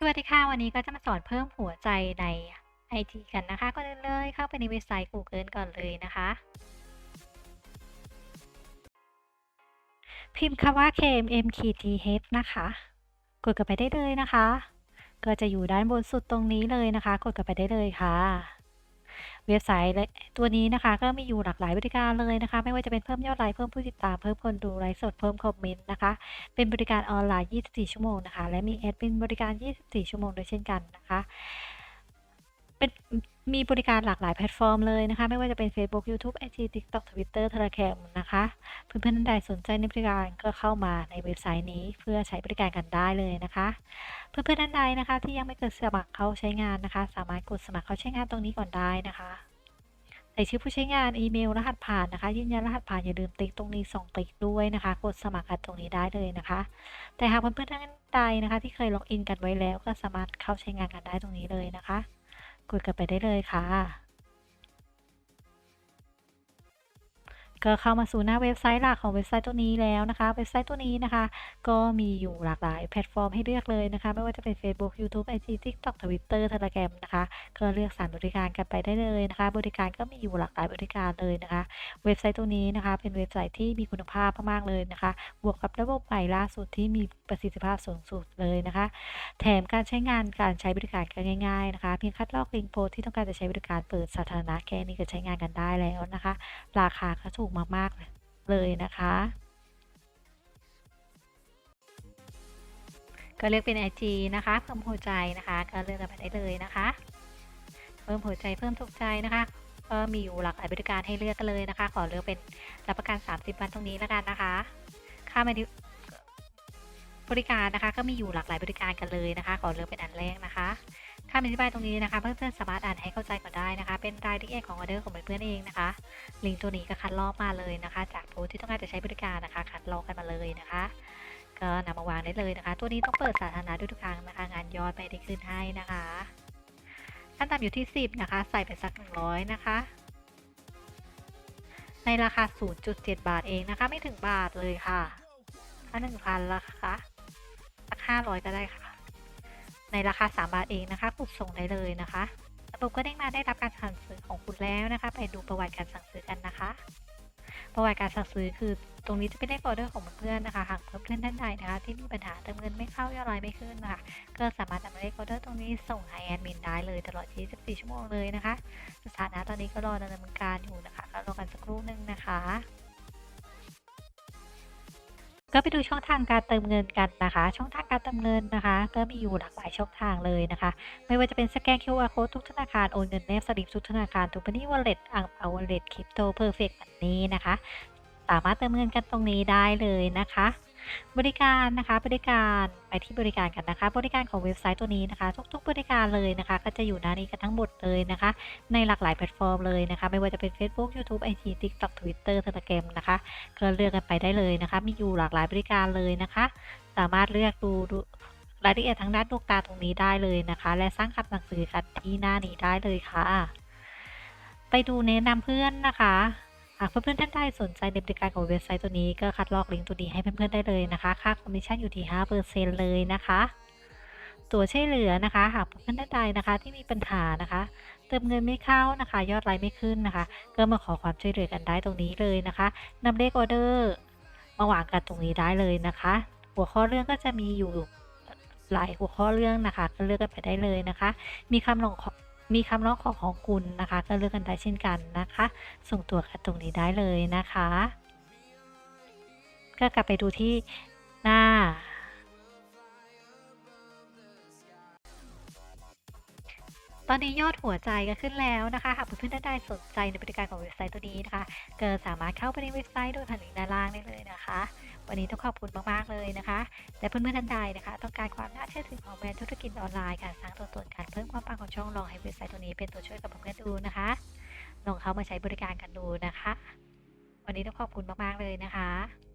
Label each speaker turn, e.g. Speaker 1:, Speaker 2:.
Speaker 1: สวัสดีค่ะ วันนี้ก็จะมาสอนเพิ่มหัวใจในไอทีกันนะคะก่อนเลยเข้าไปในเว็บไซต์ Google ก่อนเลยนะคะ พิมพ์คำว่า KMMKTH นะคะ กดกันไปได้เลยนะคะ ก็จะอยู่ด้านบนสุดตรงนี้เลยนะคะ กดกันไปได้เลยค่ะ เว็บไซต์และตัวนี้นะคะ ก็มีอยู่หลากหลายบริการเลยนะคะ ไม่ว่าจะเป็นเพิ่มยอดไลค์เพิ่มผู้ติดตามเพิ่มคนดูไลฟ์สดเพิ่มคอมเมนต์นะคะ เป็นบริการออนไลน์ 24 ชั่วโมงนะคะ และมีแอดมินบริการ 24 ชั่วโมงด้วยเช่นกันนะคะ เป็น มีบริการหลากหลายแพลตฟอร์มเลยนะคะ ไม่ว่าจะเป็น Facebook YouTube IG TikTok Twitter Telegram นะคะ เพื่อนๆท่านใดสนใจในบริการก็เข้ามาในเว็บไซต์นี้เพื่อใช้บริการกันได้เลยนะคะ เพื่อนๆท่านใดนะคะที่ยังไม่เกิดสมัครเข้าใช้งานนะคะ สามารถกดสมัครเข้าใช้งานตรงนี้ก่อนได้นะคะใส่ชื่อผู้ใช้งานอีเมลรหัสผ่านนะคะยืนยันรหัสผ่านอย่าลืมติ๊กตรงนี้ส่งติ๊กด้วยนะคะ กดสมัครกันตรงนี้ได้เลยนะคะ แต่หากเพื่อนๆท่านใดนะคะ ที่เคยล็อกอินกันไว้แล้วก็สามารถเข้าใช้งานกันได้ตรงนี้เลยนะคะ คุยกันไปได้เลยค่ะ ก็เข้ามาสู่หน้าเว็บไซต์หลักของเว็บไซต์ตัวนี้แล้วนะคะ เว็บไซต์ตัวนี้นะคะ ก็มีอยู่หลากหลายแพลตฟอร์มให้เลือกเลยนะคะ ไม่ว่าจะเป็น Facebook YouTube IG TikTok Twitter Telegram นะคะ ก็เลือกสรรบริการกันไปได้เลยนะคะ บริการก็มีอยู่หลากหลายบริการเลยนะคะ เว็บไซต์ตัวนี้นะคะ เป็นเว็บไซต์ที่มีคุณภาพมากๆเลยนะคะ บวกกับระบบใหม่ล่าสุดที่มีประสิทธิภาพสูงสุดเลยนะคะ แถมการใช้งานการใช้บริการก็ง่าย ๆนะคะ เพียงคัดลอกลิงก์โพสที่ต้องการจะใช้บริการเปิดสาธารณะแค่นี้ก็ใช้งานกันได้แล้วนะคะ ราคาก็ถูกมากๆเลยนะคะ ก็เลือกเป็น IG นะคะ เพิ่มหัวใจนะคะ ก็เลือกกันไปได้เลยนะคะ เพิ่มหัวใจเพิ่มถูกใจนะคะ ก็มีอยู่หลากหลายบริการให้เลือกกันเลยนะคะ ขอเลือกเป็นรับประกัน 30 วันตรงนี้แล้วกันนะคะ ค่ามาบริการนะคะ ก็มีอยู่หลากหลายบริการกันเลยนะคะ ขอเลือกเป็นอันแรกนะคะ คำอธิบายตรงนี้นะคะเพื่อนๆสามารถอ่านให้เข้าใจก่อนได้นะคะ เป็นรายละเอียดของออเดอร์ของเพื่อนๆเองนะคะ ลิงก์ตัวนี้ก็คัดลอกมาเลยนะคะ จากโพสต์ที่ต้องการจะใช้บริการนะคะ คัดลอกกันมาเลยนะคะ ก็นำมาวางได้เลยนะคะ ตัวนี้ต้องเปิดสาธารณะด้วยทุกครั้งนะคะ งานยอดไม่ได้ขึ้นให้นะคะขั้นต่ำอยู่ที่ 10 นะคะ ใส่ไปสัก 100 นะคะ ในราคา 0.7 บาทเองนะคะ ไม่ถึงบาทเลยค่ะถ้า1,000ละคะสัก500 ก็ได้ค่ะ ในราคา 3 บาทเองนะคะกดส่งได้เลยนะคะระบบก็เด้งมาได้รับการสั่งซื้อของคุณแล้วนะคะ ไปดูประวัติการสั่งซื้อกันนะคะ ประวัติการสั่งซื้อคือตรงนี้จะเป็นเลขออเดอร์ของเพื่อนๆนะคะหากเพื่อนๆท่านใดนะคะที่มีปัญหาเติมเงินไม่เข้ายอดไลน์ไม่ขึ้นนะคะก็สามารถนำเลขออเดอร์ตรงนี้ส่งให้แอดมินได้เลยตลอด 24 ชั่วโมงเลยนะคะสถานะตอนนี้ก็รอดำเนินการอยู่นะคะก็รอกันสักครู่หนึ่งนะคะ ก็ไปดูช่องทางการเติมเงินกันนะคะ ช่องทางการเติมเงินนะคะ ก็มีอยู่หลากหลายช่องทางเลยนะคะ ไม่ว่าจะเป็นสแกน QR code ทุกธนาคาร โอนเงินแนบสลิปทุกธนาคารทุกบัญชีวอลเล็ตอังเปาเลตคริปโตเพอร์เฟกต์แบบนี้นะคะ สามารถเติมเงินกันตรงนี้ได้เลยนะคะ บริการนะคะบริการไปที่บริการกันนะคะ บริการของเว็บไซต์ตัวนี้นะคะ ทุกๆ บริการเลยนะคะ ก็จะอยู่หน้านี้กันทั้งหมดเลยนะคะ ในหลากหลายแพลตฟอร์มเลยนะคะ ไม่ว่าจะเป็น Facebook YouTube IG TikTok Twitter Telegram นะคะก็เลือกกันไปได้เลยนะคะ มีอยู่หลากหลายบริการเลยนะคะ สามารถเลือกดูดูรายละเอียดทางด้านดวงตาตรงนี้ได้เลยนะคะ และสร้างคำสั่งซื้อกันที่หน้านี้ได้เลยค่ะ ไปดูแนะนำเพื่อนนะคะ หากเพื่อนๆท่านใดสนใจในบริการของเว็บไซต์ตัวนี้ก็คัดลอกลิงก์ตัวนี้ให้เพื่อนๆได้เลยนะคะ ค่าคอมมิชชั่นอยู่ที่ 5%เลยนะคะ ตัวช่วยเหลือนะคะ หากเพื่อนๆท่านใดนะคะที่มีปัญหานะคะเติมเงินไม่เข้านะคะ ยอดไลน์ไม่ขึ้นนะคะ ก็มาขอความช่วยเหลือกันได้ตรงนี้เลยนะคะนำเลขออเดอร์มาวางกันตรงนี้ได้เลยนะคะ หัวข้อเรื่องก็จะมีอยู่หลายหัวข้อเรื่องนะคะก็เลือกกันไปได้เลยนะคะ มีคำลงขอ มีคำร้องขอของคุณนะคะก็เลือกกันได้เช่นกันนะคะ ส่งตัวกันตรงนี้ได้เลยนะคะ ก็กลับไปดูที่หน้า ตอนนี้ยอดหัวใจก็ขึ้นแล้วนะคะ หากเพื่อนๆท่านใดสนใจในบริการของเว็บไซต์ตัวนี้นะคะ ก็สามารถเข้าไปในเว็บไซต์โดยผ่านลิงก์ด้านล่างได้เลยนะคะ วันนี้ต้องขอบคุณมากๆเลยนะคะ แต่เพื่อนๆท่านใดนะคะ ต้องการความน่าเชื่อถือของแบรนด์ธุรกิจออนไลน์การสร้างตัวตนการเพิ่มความปังของช่องลองให้เว็บไซต์ตัวนี้เป็นตัวช่วยกับเพื่อนๆดูนะคะลองเข้ามาใช้บริการกันดูนะคะ วันนี้ต้องขอบคุณมากๆเลยนะคะ